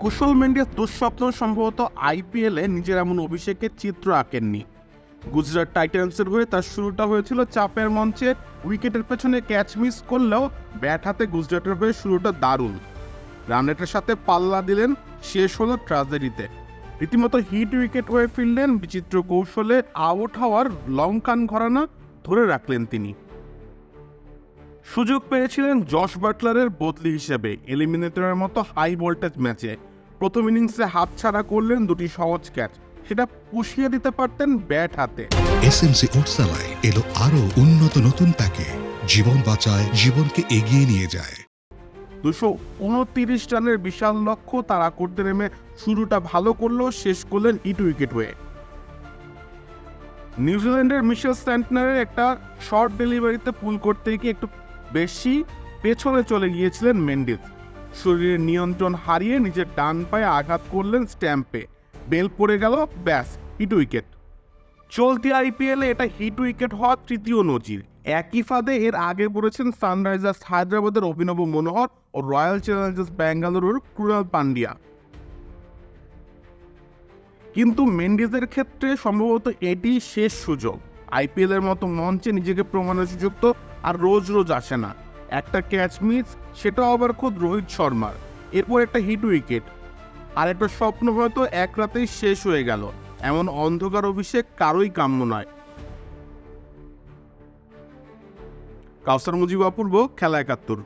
কুশল মেন্ডিয়া দুঃস্বপ্ন সম্ভবত আইপিএলে নিজের এমন অভিষেকের চিত্র আঁকেননি। গুজরাট টাইটান্সের হয়ে তার শুরুটা হয়েছিল চাপের মঞ্চে, উইকেটের পেছনে ক্যাচ মিস করলেও ব্যাট হাতে গুজরাটের হয়ে শুরুটা দারুণ। রানেটের সাথে পাল্লা দিলেন, শেষ হলো ট্রাজেডিতে। রীতিমতো হিট উইকেট হয়ে ফিরলেন বিচিত্র কৌশলে আউট হওয়ার লঙ্কান ঘরানা ধরে রাখলেন তিনি। সুযোগ পেয়েছিলেন জশ বাটলারের বদলি হিসেবে এলিমিনেটরের মতো হাই ভোল্টেজ ম্যাচে। প্রথম ইনিংসে হাতছাড়া করলেন দুটি সহজ ক্যাচ সেটা পুষিয়ে দিতে পারতেন ব্যাট হাতে। এসএমসি ওটসালাই এলো আরও উন্নত নতুন প্যাকে। জীবন বাঁচায় জীবনকে এগিয়ে নিয়ে যায়। দুশো উনতিরিশ রানের বিশাল লক্ষ্য তারা করতে নেমে শুরুটা ভালো করলেও শেষ করলেন ইট উইকেট হয়ে। নিউজিল্যান্ডের মিশেল স্যান্টনারের একটা শর্ট ডেলিভারিতে পুল করতে গিয়ে একটু বেশি পেছনে চলে গিয়েছিলেন মেন্ডিস। শরীরের নিয়ন্ত্রণ হারিয়ে নিজের ডান পায়ে আঘাত করলেন স্ট্যাম্পে। বেল পড়ে গেল, ব্যাস, হিট উইকেট। চলতি আইপিএলে এটা হিট উইকেট হওয়ার তৃতীয় নজির। একই ফাঁদে এর আগে পড়েছেন সানরাইজার্স হায়দ্রাবাদের অভিনব মনোহর ও রয়্যাল চ্যালেঞ্জার্স ব্যাঙ্গালুরুর ক্রুনাল পান্ডিয়া। কিন্তু মেন্ডিজের ক্ষেত্রে সম্ভবত এটি শেষ সুযোগ। আইপিএল এর মতো মঞ্চে নিজেকে প্রমাণের সুযোগ তো আর রোজ রোজ আসে না। একটা ক্যাচ মিস সেটাও আবার খোদ রোহিত শর্মার। এরপর একটা হিট উইকেট আর একটা স্বপ্ন হয়তো এক রাতেই শেষ হয়ে গেল। এমন অন্ধকার অভিষেক কারোই কাম্য নয়। কাউসার মুজিব অপূর্ব, খেলা একাত্তর।